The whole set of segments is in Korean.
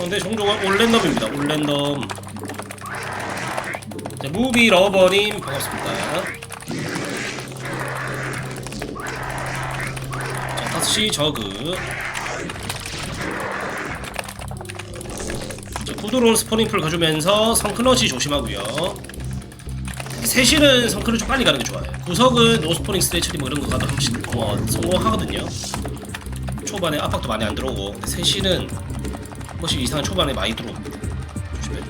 상대 종족은 올랜덤입니다. 올랜덤. 네, 무비 러버님 반갑습니다. 자, 다섯 시 저그. 자, 구도로운 스포닝풀 가주면서 성크넛이 조심하고요. 셋시는 성크를 좀 빨리 가는 게 좋아요. 구석은 노스포닝 스트레처리 뭐 이런 거 가도 한 번씩 어, 성공하거든요. 초반에 압박도 많이 안 들어오고 근데 셋시는 한 번씩 이상한 초반에 많이 들어옵니다. 조심해.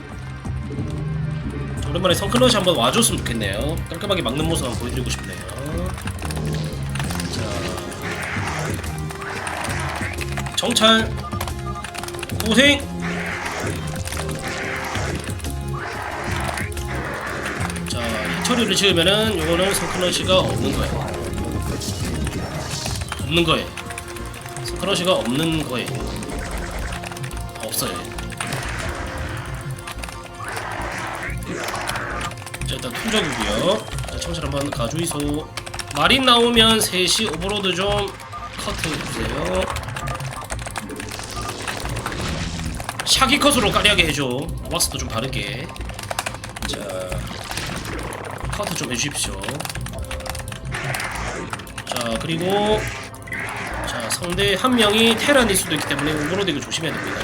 자, 오랜만에 성클럿이 한번 와줬으면 좋겠네요. 깔끔하게 막는 모습 한번 보여드리고 싶네요. 자, 정찰 고생. 자, 이 처리를 지으면은 요거는 성클럿이가 없는 거예요. 없는 거예요. 성클럿이가 없는 거예요. 없어요. 자, 일단 투적이고요. 자, 청실 한번 가주이소. 마린 나오면 3시 오버로드 좀 커트 해주세요. 샤기 컷으로 까리하게 해줘. 왁스도 좀 바르게. 자, 커트 좀 해주십시오. 자, 그리고 자, 상대 한 명이 테란일 수도 있기 때문에 오버로드 이거 조심해야 됩니다.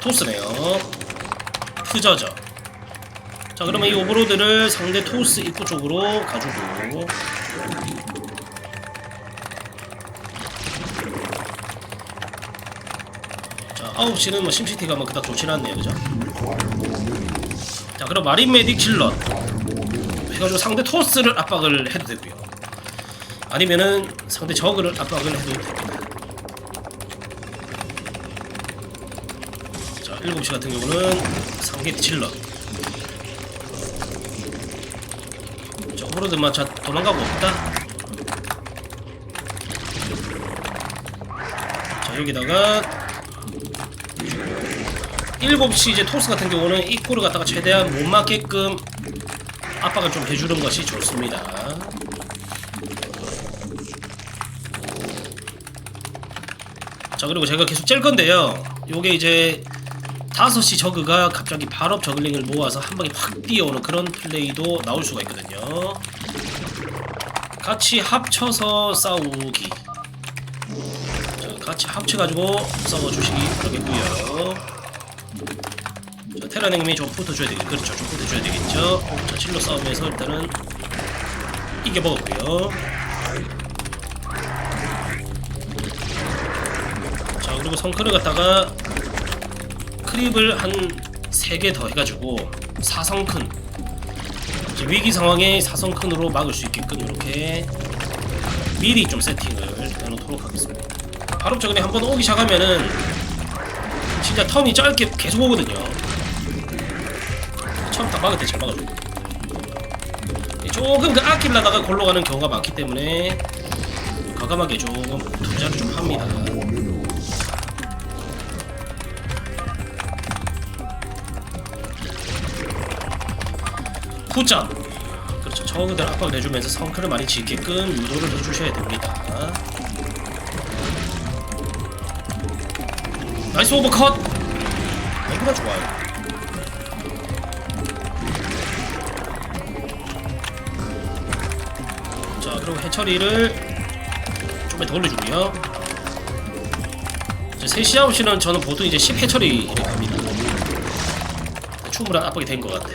토스네요. 프저저. 자, 그러면 이 오버로드를 상대 토스 입구 쪽으로 가지고 자, 9시는 뭐 심시티가 뭐 그닥 좋진 않네요. 그죠? 자, 그럼 마린 메딕 질럿 해가지고 상대 토스를 압박을 해도 되고요. 아니면은 상대 저그를 압박을 해도 됩니다. 자, 7시 같은 경우는 상대 질럿. 자, 오버로드만 자 도망가고 없다. 자, 여기다가 7시 이제 토스 같은 경우는 입구를 갖다가 최대한 못 맞게끔 압박을 좀 해주는 것이 좋습니다. 자 그리고 제가 계속 짤 건데요. 요게 이제 5시 저그가 갑자기 발업 저글링을 모아서 한 방에 확 뛰어오는 그런 플레이도 나올 수가 있거든요. 같이 합쳐서 싸우기. 자, 같이 합쳐가지고 싸워주시기 바라겠고요. 자, 테라냉님이 좀 붙어줘야 되겠 그렇죠. 좀 붙어줘야 되겠죠. 자, 실로 싸우면서 일단은 이겨 먹었고요. 자, 그리고 성크를 갖다가 크립을 한 3개 더 해가지고 사성큰 이제 위기 상황에 사성큰으로 막을 수 있게끔 이렇게 미리 좀 세팅을 해놓도록 하겠습니다. 바로 저근에 한번 오기 시작하면은 진짜 턴이 짧게 계속 오거든요. 처음 다 막을 때 잘 막아줘. 조금 그 아끼려다가 골로 가는 경우가 많기 때문에 과감하게 조금 투자를 좀 합니다. 후점 그렇죠. 저그들 압박을 내주면서 성크를 많이 짓게끔 유도를 해주셔야 됩니다. 나이스 오버컷! 너무나 좋아요. 자, 그리고 해처리를 좀만 더 올려주고요. 이제 3시 9시는 저는 보통 이제 10 해처리를 갑니다. 충분한 압박이 된 것 같아.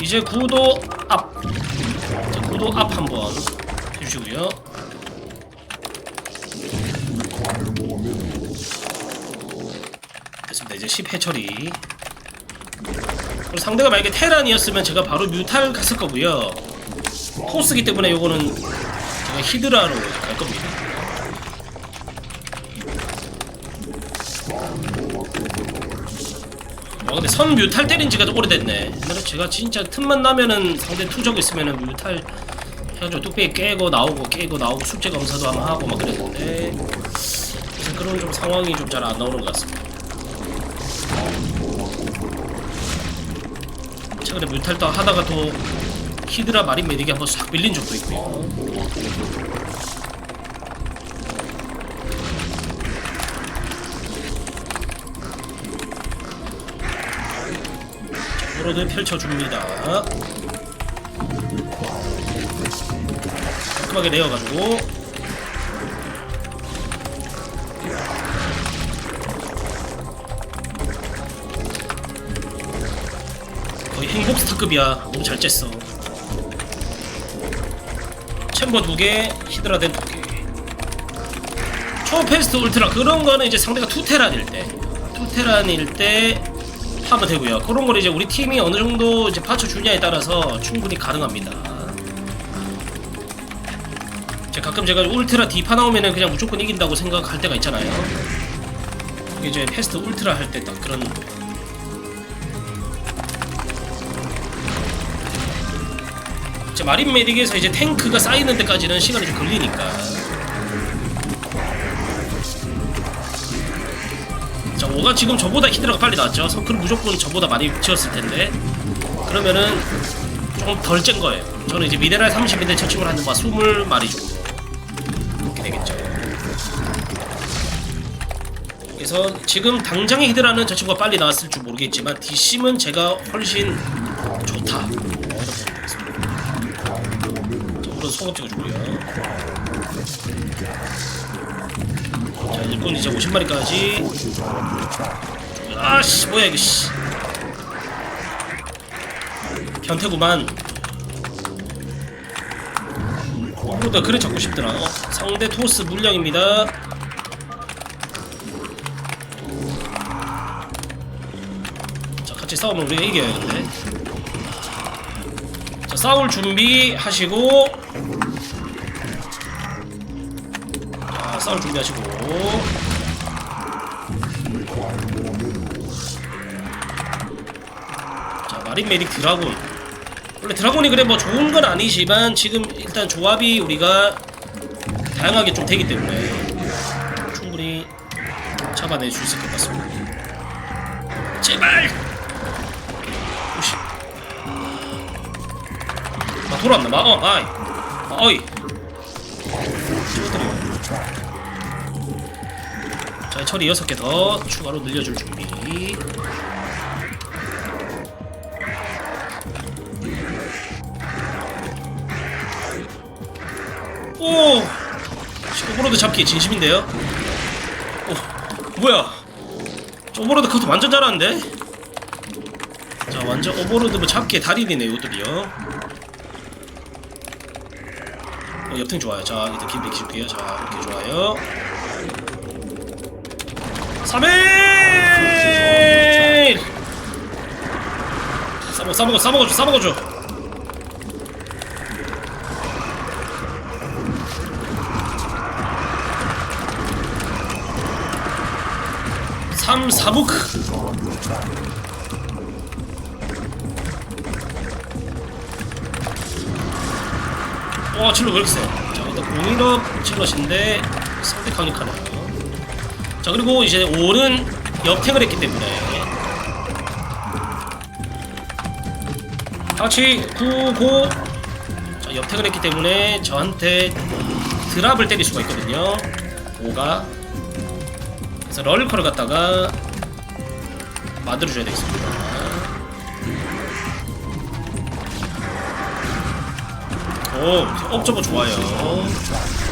이제 구도 앞. 자, 구도 앞 한번 해주시고요. 됐습니다. 이제 10회 처리. 그리고 상대가 만약에 테란이었으면 제가 바로 뮤탈 갔을 거고요. 토스기 때문에 요거는 제가 히드라로 갈 겁니다. 와 근데 선 뮤탈 때린 지가 좀 오래됐네. 옛날에 제가 진짜 틈만 나면은 상대 투적 있으면은 뮤탈 해가지고 뚝배기 깨고 나오고 깨고 나오고 숙제 검사도 한번 하고 막 그랬는데 그래서 그런 좀 상황이 좀 잘 안 나오는 것 같습니다. 최근에 뮤탈도 하다가 또 히드라 마린 메딕이 한번 싹 밀린 적도 있고요. 오로드 펼쳐줍니다. 깔끔하게 내어가지고 거의 행복 스타급이야. 너무 잘 쬐어. 챔버 두 개, 히드라덴 두 개. 초페스트 울트라 그런 거는 이제 상대가 투테란일 때, 투테란일 때 하면 되고요. 그런 걸 이제 우리 팀이 어느 정도 이제 받쳐주냐에 따라서 충분히 가능합니다. 이제 가끔 제가 울트라 디파 나오면은 그냥 무조건 이긴다고 생각할 때가 있잖아요. 이제 패스트 울트라 할 때 딱 그런 이제 마린 메딕에서 이제 탱크가 쌓이는 데까지는 시간이 좀 걸리니까. 자, 5가 지금 저보다 히드라가 빨리 나왔죠. 서클 무조건 저보다 많이 지었을 텐데. 그러면은 조금 덜 짠 거예요. 저는 이제 미네랄 30인데 저 친구를 한 20마리 정도. 그렇게 되겠죠. 그래서 지금 당장의 히드라는 저 친구가 빨리 나왔을 줄 모르겠지만 뒷심은 제가 훨씬 좋다. 소금 찍어주고요. 자, 일꾼 이제 50마리까지. 아씨, 뭐야 이거 씨. 변태구만. 오보다 그래 잡고 싶더라. 어, 상대 토스 물량입니다. 자, 같이 싸우면 우리가 이겨야겠네. 자, 싸울 준비 하시고 싸울 준비하시고 자, 마린 메딕 드라군 원래 드라군이 그래 뭐 좋은 건 아니지만 지금 일단 조합이 우리가 다양하게 좀 되기 때문에 충분히 잡아낼 수 있을 것 같습니다 제발 오씨 아 돌아왔나 봐. 어, 아이. 아, 어이. 자, 처리 6개 더 추가로 늘려줄 준비. 오! 오버로드 잡기 진심인데요? 오, 뭐야? 저 오버로드 그것도 완전 잘하는데? 자, 완전 오버로드 뭐 잡기의 달인이네, 이것들이요. 어, 옆탱 좋아요. 자, 일단 기분 내키줄게요. 자, 이렇게 좋아요. 3일! 싸먹어, 싸먹어, 싸먹어줘, 싸먹어줘. 삼 사북 와 질러 왜 이렇게 세? 자 일단 공일업 질럿인데 상대 강력하네요 자 그리고 이제 올은 역택을 했기 때문에. 같이 구고. 자 역택을 했기 때문에 저한테 드랍을 때릴 수가 있거든요. 5가. 그래서 럴커를 갖다가 만들어줘야 되겠습니다. 오, 업저버 좋아요.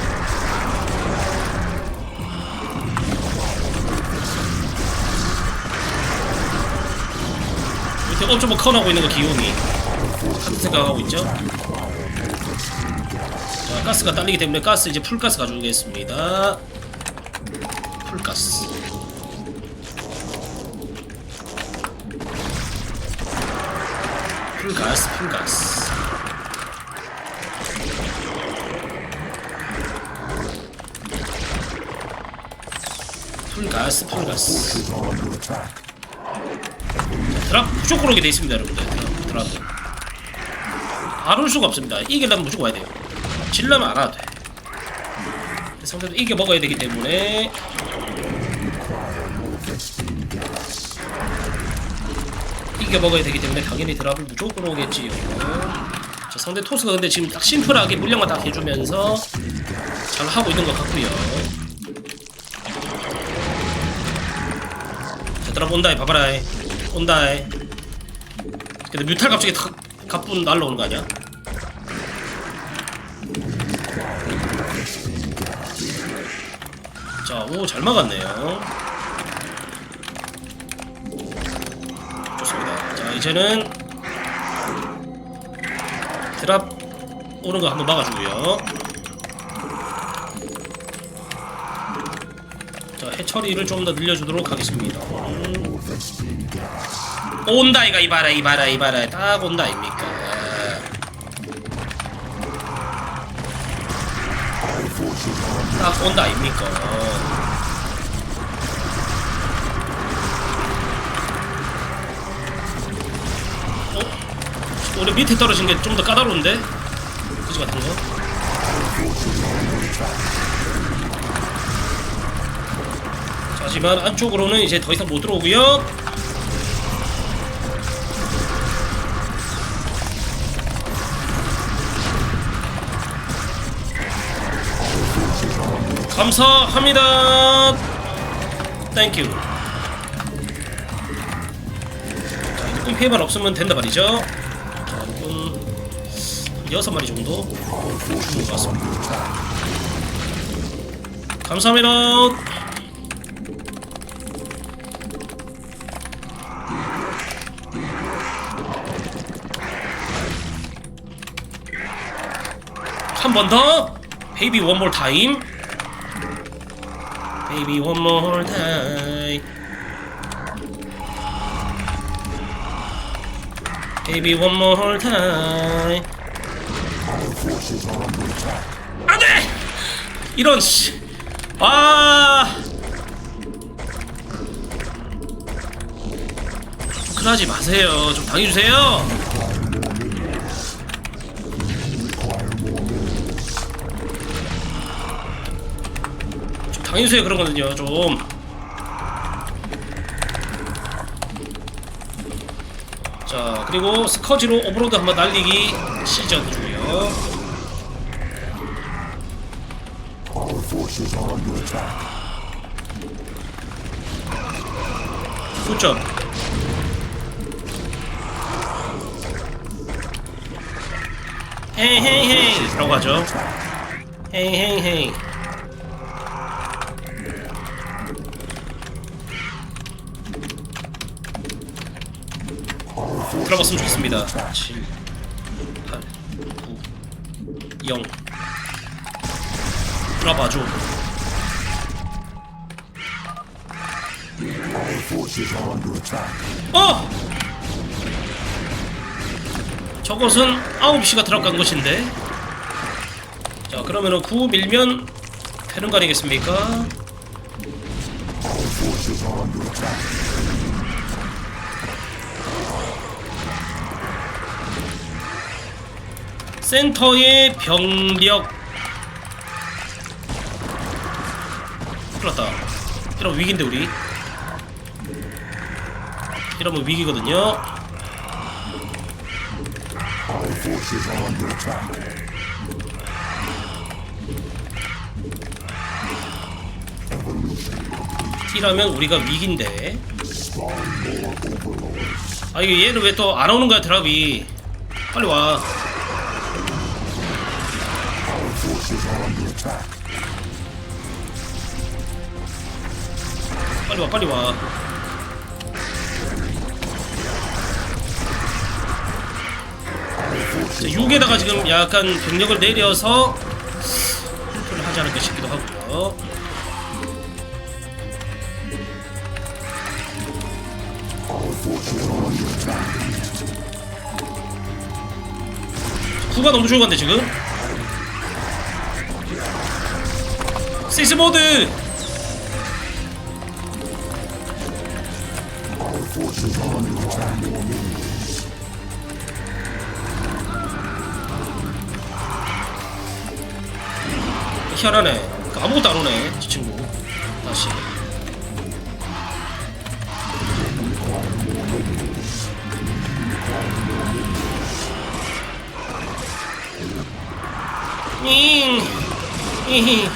밑에 업저버 커나고 있는 거 같은 생각하고 있죠? 자, 가스가 딸리기 때문에 가스 이제 풀가스 가져오겠습니다. 풀가스. 풀가스, 풀가스. 풀가스 풀가스 드랍 무조건 오게 돼 있습니다 여러분들. 드랍 안 올 수가 없습니다. 이기려면 무조건 와야 돼요. 질려면 안 와도 돼. 상대도 이겨 먹어야 되기 때문에. 이겨 먹어야 되기 때문에 당연히 드랍을 무조건 오겠지요 자, 상대 토스가 근데 지금 딱 심플하게 물량만 딱 해주면서 잘 하고 있는 것 같고요. 자, 드랍 온다이 봐봐라이 온다이. 근데 뮤탈 갑자기 탁 가뿐 날라오는 거 아니야? 자, 오, 잘 막았네요. 좋습니다. 자, 이제는 드랍 오는 거 한번 막아주고요. 해처리를 좀 더 늘려주도록 하겠습니다. 음. 온다 이가 이봐라 이봐라 이봐라 딱 온다 입니까? 딱 온다 아닙니까? 어? 우리 밑에 떨어진 게 좀 더 까다로운데? 그지 같은 거? 하지만 안쪽으로는 이제 더 이상 못 들어오고요. 감사합니다. 땡큐. 자, 일꾼 피해만 없으면 된다 말이죠. 자, 여섯 마리 정도 죽은 것 같습니다. 감사합니다. 한 번 더. 베이비 원몰 타임. One more time. Baby one more time. 안돼! 이런 씨. 아. 그러지 마세요. 좀 당해 주세요. 그런 거는요 좀. 자 그리고 스커지로 오버로드 한번 날리기 시전 중이요. 굿점. 헤이 헤이 헤이 라고 하죠. 헤이 헤이 헤이. 들어봤으면 좋겠습니다. 7, 8, 9, 0. 들어봐줘. 어! 저것은 9시가 들어간 것인데. 자, 그러면은 9 밀면 되는 거 아니겠습니까? 센터의 병력. 큰일났다. 이러면 위기인데 우리. 이러면 위기거든요. 이라면 우리가 위기인데. 아 이게 얘는 왜 또 안 오는 거야 드랍이? 빨리 와 빨리 와 빨리 와. 자, 6에다가 지금 약간 병력을 내려서 힐플을 하지 않을까 싶기도 하고요. 구가 너무 좋은 건데 지금? 시스 모드 희한하네. 아무것도 안 오네 저 친구. 다시. 잉. 이히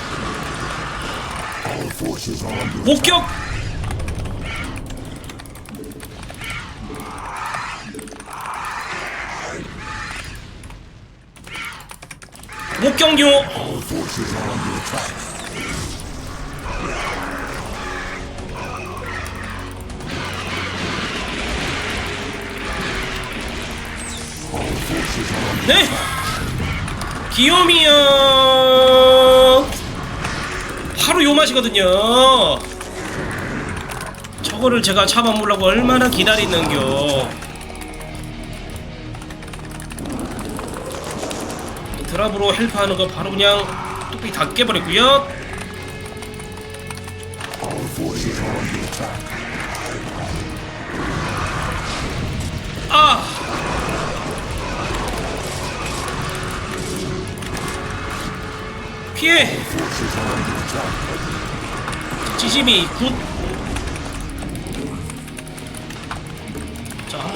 목격. 목격요. 네. 귀요미요. 바로 요 맛이거든요. 저거를 제가 잡아먹으려고 얼마나 기다리는겨. 드랍으로 헬프하는 거 바로 그냥 뚝배기 다 깨버렸고요. 아! 피해! 지심이 굿!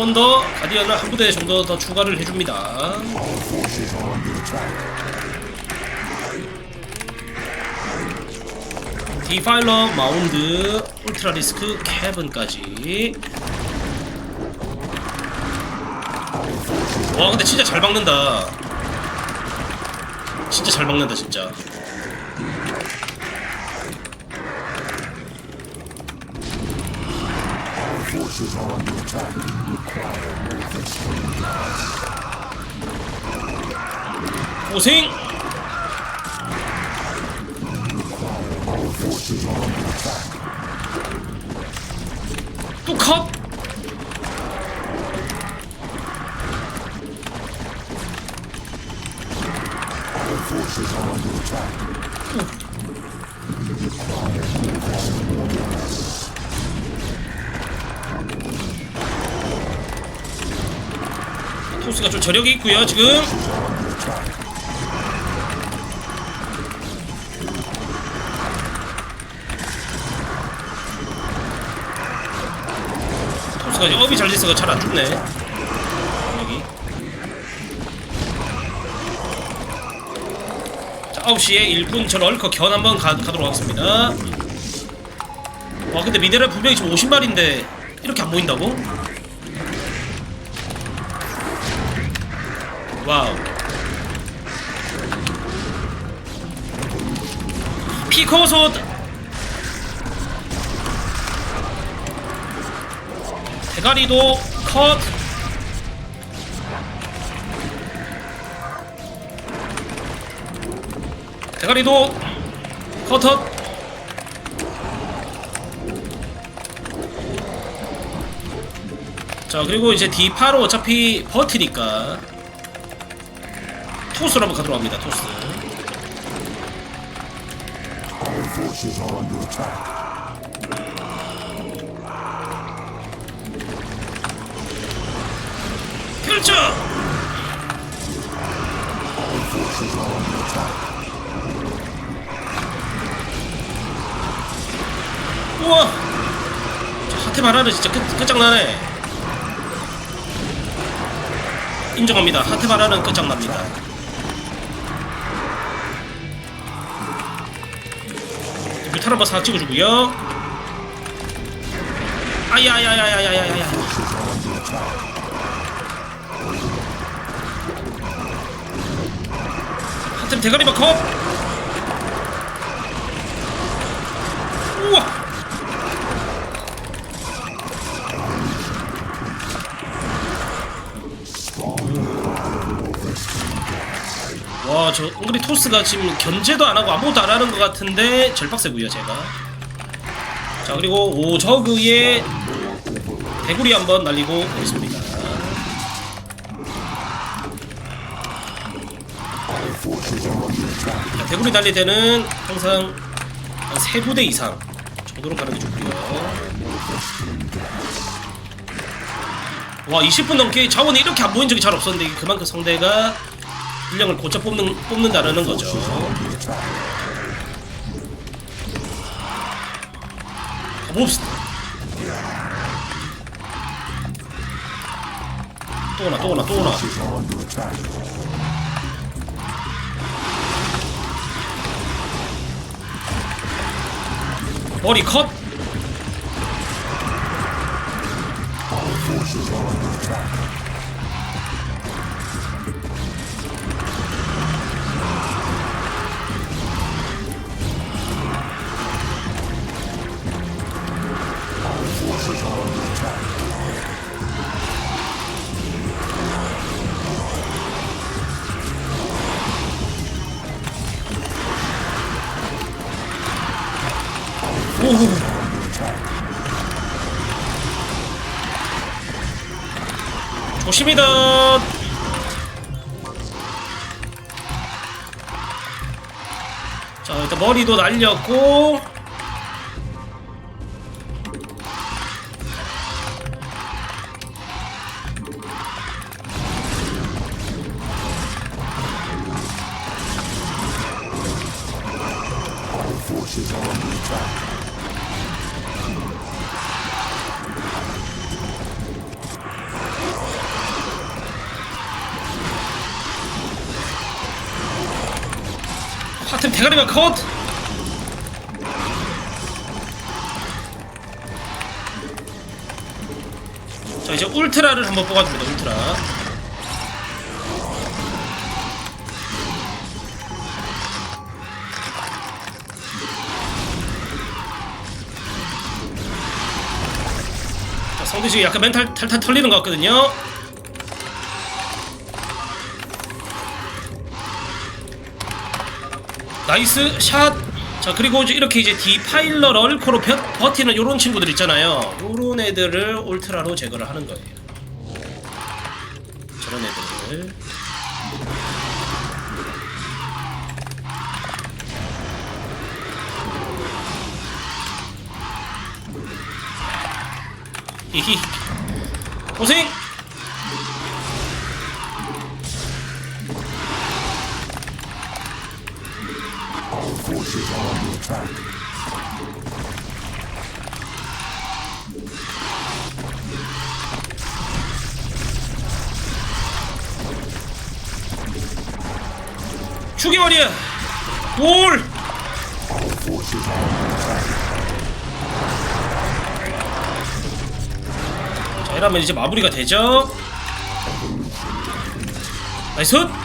번 더 가디언을 한 부대 정도 더 추가를 해줍니다. 디파일러, 마운드, 울트라 리스크, 캐븐까지. 와, 근데 진짜 잘 박는다. 진짜 잘 박는다, 진짜. 고생! 저력이 있고요 지금. 토스가 업이 잘 돼서 잘 안 죽네. 여기. 자 9시에 1분 전 얼커 견 한번 가, 가도록 하겠습니다. 와 근데 미네랄 분명히 지금 50마리인데 이렇게 안 보인다고? 와우. 피코소 대가리도 컷. 대가리도 컷컷. 자 그리고 이제 D8로 어차피 버티니까 토스로 한번 가도록 합니다. 토스. 결정. 우와. 저 하트 바라는 진짜 끝, 끝장나네. 인정합니다. 하트 바라는 끝장납니다. 타라바스 하나 찍어주고요. 아야야야야야야야. 한템 대가리 바컵. 와, 저 은근히 토스가 지금 견제도 안 하고 아무것도 안 하는 것 같은데 빡세고요, 제가. 자, 그리고 오저그의 대구리 한번 날리고 있습니다. 자, 대구리 날릴 때는 항상 한세 부대 이상 정도로 가는 게 좋고요. 와, 20분 넘게 자원이 이렇게 안 보인 적이 잘 없었는데 그만큼 상대가 물량을 고쳐 뽑는, 뽑는다라는 거죠. 가봅시다. 또 오나, 또 오나, 또 오나. 머리 컷! 조심이다. 자 일단 머리도 날렸고 대가리가 컷. 자 이제 울트라를 한번 뽑아줍니다 울트라 자 성대 씨 약간 멘탈 탈탈 털리는 것 같거든요 나이스 샷. 자 그리고 이렇게 이제 디파일러 럴코로 버, 버티는 요런 친구들 있잖아요. 요런 애들을 울트라로 제거를 하는 거예요. 저런 애들을. 히히. 고생. 죽여버려. 골. 자 이러면 이제 마무리가 되죠. 나이스.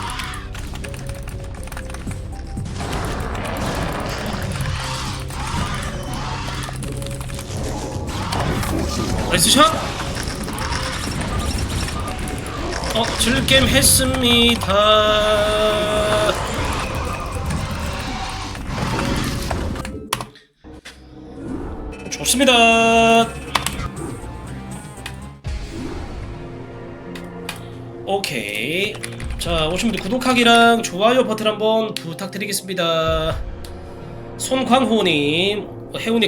나이스 샷! 어, 즐겜 했습니다. 좋습니다. 오케이. 자, 오신 분들 구독하기랑 좋아요 버튼 한번 부탁드리겠습니다. 손광호님, 혜훈이